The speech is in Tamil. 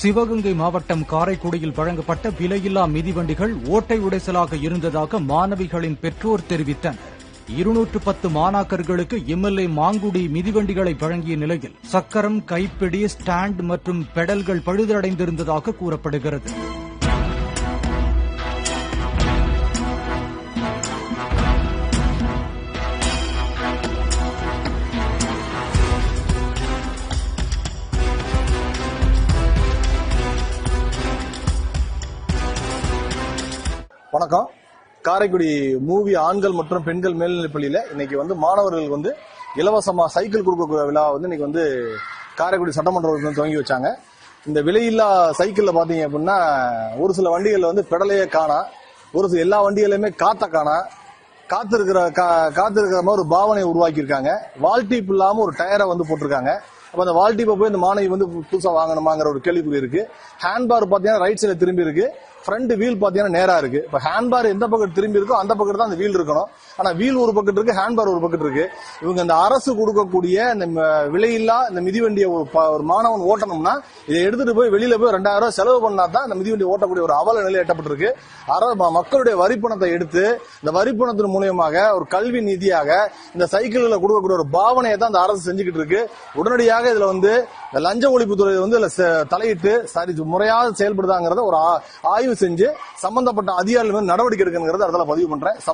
சிவகங்கை மாவட்டம் காரைக்குடியில் வழங்கப்பட்ட விலையில்லா மிதிவண்டிகள் ஓட்டை உடைசலாக இருந்ததாக மாணவிகளின் பெற்றோர் தெரிவித்தனர். இருநூற்று பத்து மாணாக்கர்களுக்கு எம்எல்ஏ மாங்குடி மிதிவண்டிகளை வழங்கிய நிலையில் சக்கரம் கைப்பிடி ஸ்டாண்ட் மற்றும் பெடல்கள் பழுதடைந்திருந்ததாக கூறப்படுகிறது. வணக்கம். காரைக்குடி மூவி ஆண்கள் மற்றும் பெண்கள் மேல்நிலைப்பள்ளியில இன்னைக்கு வந்து மாணவர்களுக்கு வந்து இலவசமா சைக்கிள் கொடுக்கக்கூடிய விழா வந்து இன்னைக்கு வந்து காரைக்குடி சட்டமன்ற உறுப்பினர் துவங்கி வச்சாங்க. இந்த விலையில்லா சைக்கிள்ல பாத்தீங்க அப்படின்னா ஒரு சில வண்டிகளில் வந்து பெடலையே காணா ஒரு சில எல்லா வண்டிகளையுமே காத்த காணா காத்திருக்கிற இருக்கிற காத்திருக்கிற மாதிரி ஒரு பாவனையை உருவாக்கியிருக்காங்க. வால் இல்லாமல் இல்லாம ஒரு டயரை வந்து போட்டிருக்காங்க. அப்ப அந்த வால்டிப்பை போய் இந்த மாணவி வந்து புதுசா வாங்கணுமாங்கிற ஒரு கேள்விக்குறி இருக்கு. ஹேண்ட் பார் பாத்தீங்கன்னா ரைட் சைடில் திரும்பி இருக்கு. ஃப்ரண்ட் வீல் பாத்தீங்கன்னா நேரா இருக்கு. இப்ப ஹேண்ட் பார் எந்த பக்கம் திரும்பி இருக்கோ அந்த பக்கம் தான் அந்த வீல் இருக்கணும். ஆனா வீல் ஒரு பக்கம் இருக்கு ஹேண்ட் பார் ஒரு பக்கம் இருக்கு. இவங்க இந்த அரசு கொடுக்கக்கூடிய இந்த விலையில்லா இந்த மிதிவண்டியை ஒரு மாணவன் ஓட்டணும்னா இதை எடுத்துட்டு போய் வெளியில போய் ரெண்டாயிரம் ரூபாய் செலவு பண்ணா தான் இந்த மிதிவண்டி ஓட்டக்கூடிய ஒரு அவல நிலை எட்டப்பட்டிருக்கு. அர- மக்களுடைய வரிப்பணத்தை எடுத்து இந்த வரிப்பணத்தின் மூலியமாக ஒரு கல்வி நிதியாக இந்த சைக்கிள்களை கொடுக்கக்கூடிய ஒரு பாவனையை தான் இந்த அரசு செஞ்சுக்கிட்டு இருக்கு. உடனடியாக இதுல வந்து லஞ்ச ஒழிப்புத்துறை வந்து இதுல தலையிட்டு சரி முறையாக செயல்படுதாங்கிறத ஒரு ஆய்வு செஞ்சு சம்பந்தப்பட்ட அதிகாரிகள் நடவடிக்கை எடுக்கணுங்கிறத அதில் பதிவு பண்றேன்.